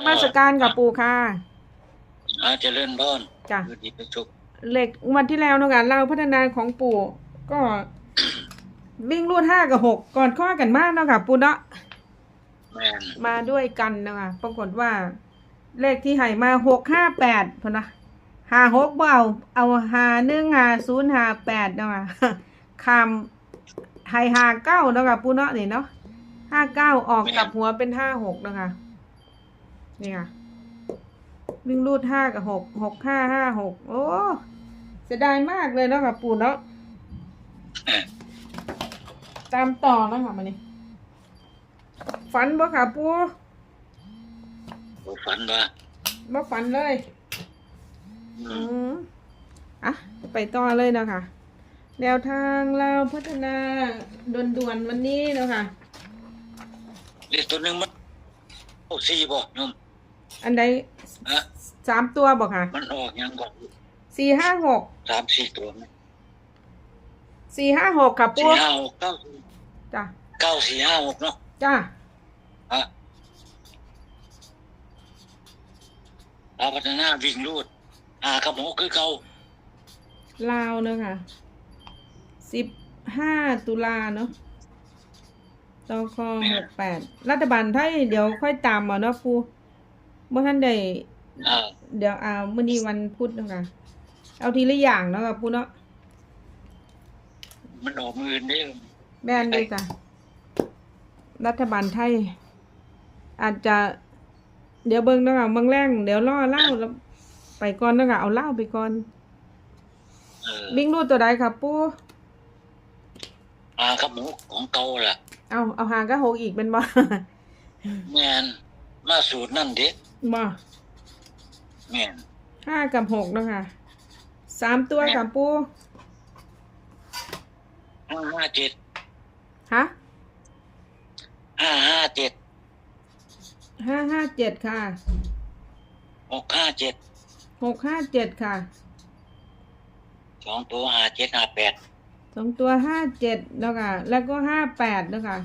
นมาสการกับปูค่ะอาเจริญพรจ้ะอยู่ดีไปสุขเหล็กวันที่แล้วเนอะกันเราพัฒนาของปู่ก็วิ่งรูดห้ากับหกก่อนข้อกันมากเนาะค่ะ ปูเนาะแม่นมาด้วยกันเนาะคะปรากฏว่า เลขที่ให้มาหกห้าแปดพอนะหาหกเบเอาเอาหาหนึ่งหาศูนย์หาแปดเนาะค่ะคำให้หาเก้าเนาะค่ะปูเนาะนี่เนาะห้าเก้าออกกลับหัวเป็นห้าหกเนาะค่ะ นี่ค่ะ วิ่งรูดห้ากับหกหกห้าห้าหกโอ้เสียดายมากเลยเนาะค่ะปู่เนาะเอ้อตามต่อเนาะค่ะมานี่ฝันบ่ค่ะปู่บ่ฝันว่าบ่ฝันเลยอือืมมอะไปต่อเลยเนาะค่ะแนวทางเราพัฒนาด่วนๆวันนี้เนาะค่ะเลขตัวหนึงมันโอ้สี่บ่โยม อันใดฮะสามตัวบอกค่ะมันออกยังก่อนสี่ห้าหกสามสี่ตัวไหมสี่ห้าหกค่ะสี่ปู่ห้าหกเก้าจ้ะเก้าสี่ห้าหกเนาะจ้ะฮะอาพัฒนาวิ่งรูดหากับหกคือเก่าลาวเนาะค่ะสิบห้าตุลาเนาะตคหกแปดรัฐบาลไทยเดี๋ยวค่อยตามมาเนาะปู เมื่อท่านได้อ่าเดี๋ยวเอามื่อนี้วันพุธเนาะค่ะ เอาทีละอย่างเนาะค่ะปูเนาะมันออกมือนี่แม่นเลยจ้ะรัฐบาลไทย อาจจะ เดี๋ยวเบิ่งเนาะค่ะเบิ่งแรงเดี๋ยวล่อเล่าแล้วไปก่อนเนาะค่ะเอาเล่าไปก่อนเออวิ่งรูดตัวใดค่ะปูหากับหกของเก่าล่ะ เอาเอาหางก็หกอีกเป็นบ่แม่น มาสูตรนั่นเด็กบ่แม่นห้ากับหกเนาะค่ะสามตัวกับปูห้าห้าเจ็ดฮะห้าห้าเจ็ดห้าห้าเจ็ดค่ะหกห้าเจ็ดหกห้าเจ็ดค่ะสองตัวห้าเจ็ดห้าแปดสองตัวห้าเจ็ดเนาะค่ะ แล้วก็ห้าแปดเนาะค่ะ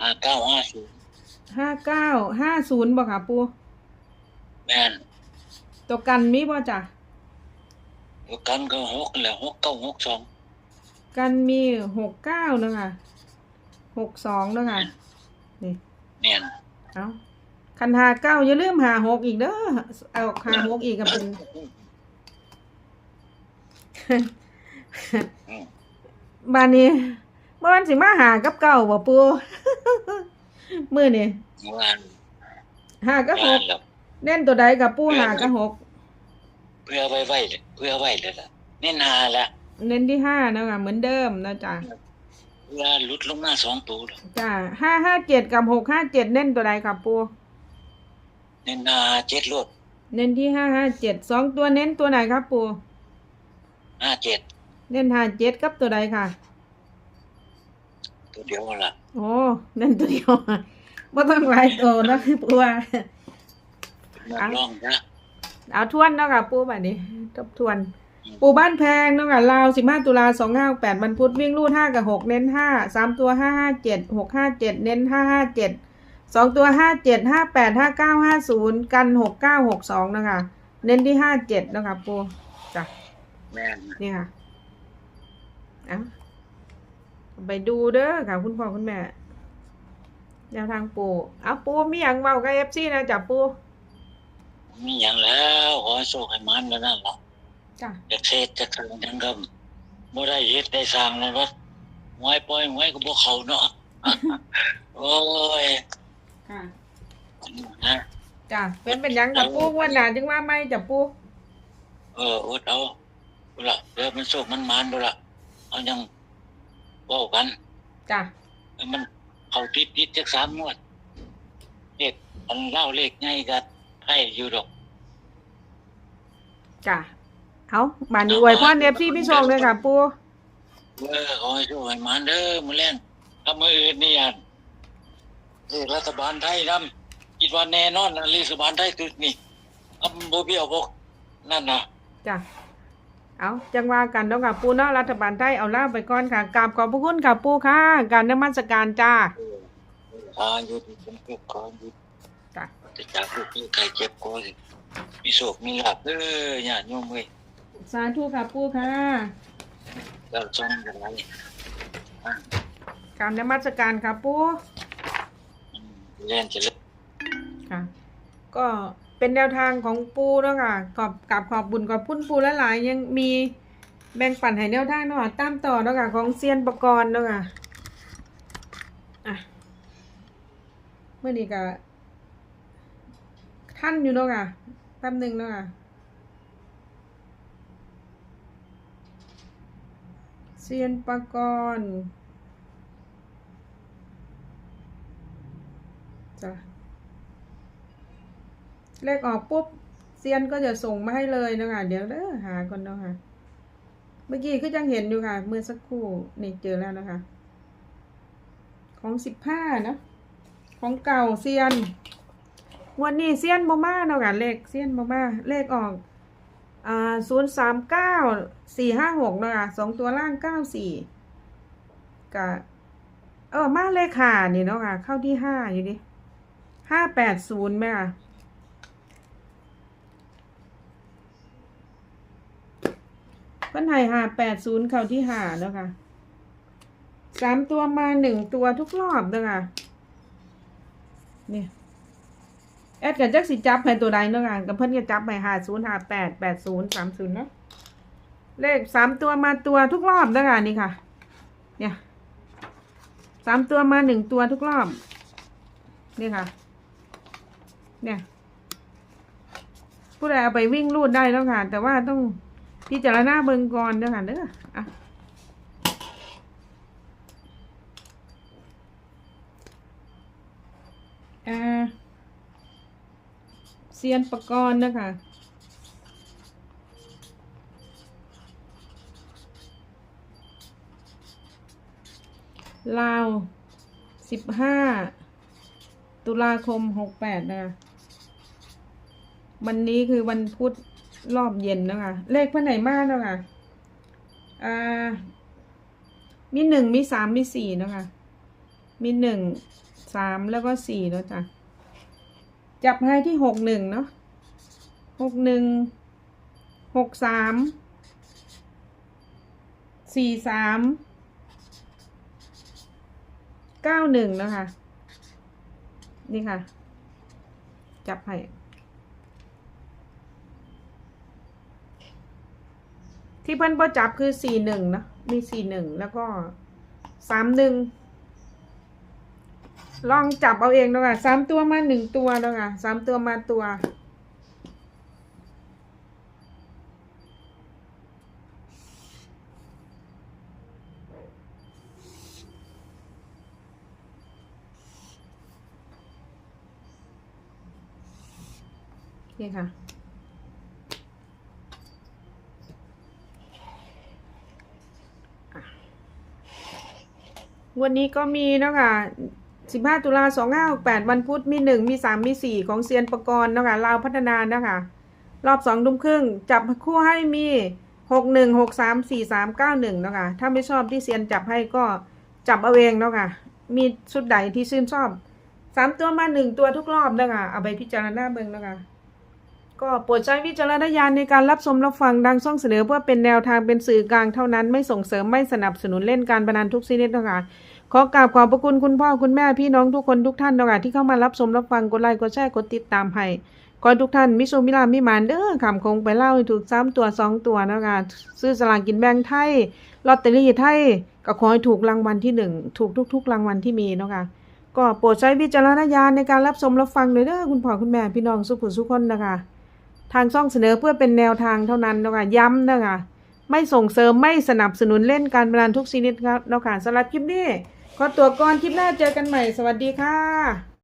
ห้าเก้าห้าศูนย์ ห้าเก้าห้าศูนย์บ่ค่ะปูแม่นตัวกันมีบ่จ้ะตัวกันก็หกแหละหกเก้าหกสองกันมีหกเก้าเนาะค่ะหกสองเนาะค่ะนี่แม่นเอาคันหาเก้าอย่าลืมหาหกอีกเด้อเอาหาหกอีกก็เป็นอืมบ้านนี้เมื่อวันสิมาหากับเก่าบ่ปู มื้อนี่งานหากับหงากนแล้วเน่นตัวใดกับปูหากับหกเพื่อไว้ไว้เลยเพื่อไว้เลยล่ะเน้นหาละเน้นที่ห้าเนาะค่ะเหมือนเดิมนะจ๊ะเพื่อหลุดลงมาสองตัวเลยจ้ะห้าห้าเจ็ดกับหกห้าเจ็ดเน้นตัวใดครับปูเน้นหาเจ็ดรถเน้นที่ห้าห้าเจ็ดสองตัวเน้นตัวไหนครับปูห้าเจ็ดเน้นห้าเจ็ดกับตัวใดค่ะ ตัวเดียวละโอ้เน้นตัวเดียวไม่ต้องหลายตัวนะปูว่านักอะร้องนะเอาทวนเนาะค่ะปูแบบนี้ทบทวน ปูบ้านแพงเนาะค่ะลาวสิบห้าตุลาสองห้าแปดบรรพุธวิ่งรูดห้ากับหกเน้นห้าสามตัวห้าห้าเจ็ดหกห้าเจ็ดเน้นห้าห้าเจ็ดสองตัวห้าเจ็ดห้าแปดห้าเก้าห้าศูนย์กันหกเก้าหกสองนะคะเน้นที่ห้าเจ็ดนะคะปูจ้ะแม่นนี่ค่ะเอา ไปดูเด้อค่ะคุณพ่อคุณแม่แนวทางปูเอาปูมีอย่างเมากับเอฟซีนะจ้ะปูมีอย่างแล้วขอให้โชคให้มันแล้วนั่นล่ะจ้ะจากเศษจากสังจังก็บ่ได้เฮ็ดได้สร้างแล้วว่าหวยปล่อยหวยก็บ่เข้าเนาะโอ้ยค่ะนะจ้ะเป็นเป็นหยังกับปูงวันหนาจึงว่าไม่จ้ะปูเอออดเอาเอาละเดี๋ยวมันโชคมันมานดูละเอายัง เว้ากัน จ้ะเออมันเขาติดติดจากสามงวดเลขมันเล่าเลขง่ายกันให้อยู่ดอก จ้ะเอาบานนี้อวยพรเอฟซีพี่ชงเลยค่ะปูเออขอให้ช่วยมันเด้อมื้อแลงถ้ามื้ออื่นนี่อะเออรัฐบาลไทยนำคิดว่าแน่นอนนะรัฐบาลไทยตึกนี่อำบ่เบี้ยวบ่นั่นน่ะจ้ะ เอาจังว่ากันเนาะค่ะปูเนาะรัฐบาลไทยเอาล่าไปก่อนค่ะกราบขอบพระคุณค่ะปูค่ะ การนมัสการจ้าทางอยู่ที่ผมเก็บของอยู่จะจากลูกมีใครเจ็บก็สิมีโศกมีลาบเด้อญาติโยมเว้ยสาธุค่ะปูค่ะเราจ้องกันไว้กรารนมัสการค่ะปูอืมเล่นจะเล่นค่ะ ก็ เป็นแนวทางของปูเนาะค่ะขอบกับขอบบุญขอบพุ่นปูละหลายยังมีแบ่งปันให้แนวทางเนาะค่ะตามต่อเนาะค่ะของเซียนประกรณ์เนาะค่ะอะเมื่อนี้ก็ท่านอยู่เนาะค่ะแป๊บหนึ่งเนาะค่ะเซียนประกรณ์จ้ะ เลขออกปุ๊บเซียนก็จะส่งมาให้เลยนะคะเดี๋ยวเด้อหาก่อนเนาะค่ะ เมื่อกี้ก็ยังเห็นอยู่ค่ะ เมื่อสักครู่นี่เจอแล้วนะคะ ของสิบห้านะของเก่าเซียนวันนี้เซียนบ่มาเนาะค่ะเลขเซียนบ่มาเลขออกอ่าศูนย์สามเก้าสี่ห้าหกเนาะค่ะสองตัวล่างเก้าสี่กะเออมาเลขหานี่เนาะค่ะ เข้าที่ห้าอยู่ดิห้าแปดศูนย์ไหมค่ะ พิ่นให้หาแปดศูนย์เข้าที่หาเนาะค่ะสามตัวมาหนึ่งตัวทุกรอบเด้อค่ะเนี่ยแอดกับจักสิจับให้ตัวใดเนาะค่ะกับเพิ่อนก็จับให้หาศูนย์หาแปดแปดศูนย์สามศูนย์เนาะเลขสามตัวมาตัวทุกรอบเด้อค่ะนี่ค่ะ เนี่ยสามตัวมาหนึ่งตัวทุกรอบนี่ค่ะ เนี่ย ผู้ใดเอาไปวิ่งรูดได้แล้วค่ะ แต่ว่าต้อง พิจารณาเบิงก่อนเด้อค่ะเด้ออะอ่าเซียนประกรณ์นะคะลาวสิบห้าตุลาคมหกแปดนะคะวันนี้คือวันพุธ รอบเย็นนะคะเลขเพื่อนไหนมากเนาะคะอ่า มีหนึ่งมีสามมีสี่เนาะคะมีหนึ่งสามแล้วก็สี่เนาะจ้ะ จับให้ที่หกหนึ่งเนาะหกหนึ่งหกสามสี่สามเก้าหนึ่งเนาะคะ นี่ค่ะ จับให้ ที่เพิ่อนประจับคือสี่หนึ่งนะมีสี่หนึ่งแล้วก็สามหนึ่งลองจับเอาเองแล้วค่ะสามตัวมาหนึ่งตัวแล้วค่ะสามตัวมาตัว นี่ค่ะ วันนี้ก็มีนะคะ15 ตุลา2568 วันพุธมี 1 มี 3 มี 4 ของเซียนประกรณ์นะคะลาวพัฒนานะคะ รอบ2ทุ่มครึ่ง จับคู่ให้มี 61 63 43 91นะคะถ้าไม่ชอบที่เซียนจับให้ก็จับเอาเองนะคะมีชุดใดที่ชื่นชอบ 3 ตัวมา 1 ตัวทุกรอบนะคะเอาไปพิจารณาเบิ่งนะคะ ก็โปรดใช้วิจารณญาณในการรับชมรับฟังดังช่องเสนอเพื่อเป็นแนวทางเป็นสื่อกลางเท่านั้นไม่ส่งเสริมไม่สนับสนุนเล่นการพนันทุกชนิดนะคะขอกราบขอบพระคุณคุณพ่อคุณแม่พี่น้องทุกคนทุกท่านนะคะที่เข้ามารับชมรับฟังกดไลค์กดแชร์กดติดตามให้ขอทุกท่านมิโชคมิลามิมานเด้อคำคงไปเล่าให้ถูกซ้ำตัวสองตัวนะคะซื้อสลากกินแบ่งไทยลอตเตอรี่ไทยก็ขอให้ถูกรางวัลที่หนึ่งถูกทุก ๆ รางวัลที่มีนะคะก็โปรดใช้วิจารณญาณในการรับชมรับฟังเลยเด้อคุณพ่อคุณแม่พี่น้องสุขสุขคนนะคะ ทางช่องเสนอเพื่อเป็นแนวทางเท่านั้นนะคะย้ำนะคะไม่ส่งเสริมไม่สนับสนุนเล่นการพนันทุกชนิดครับแล้วค่ะสำหรับคลิปนี้ขอตัวก่อนคลิปหน้าเจอกันใหม่สวัสดีค่ะ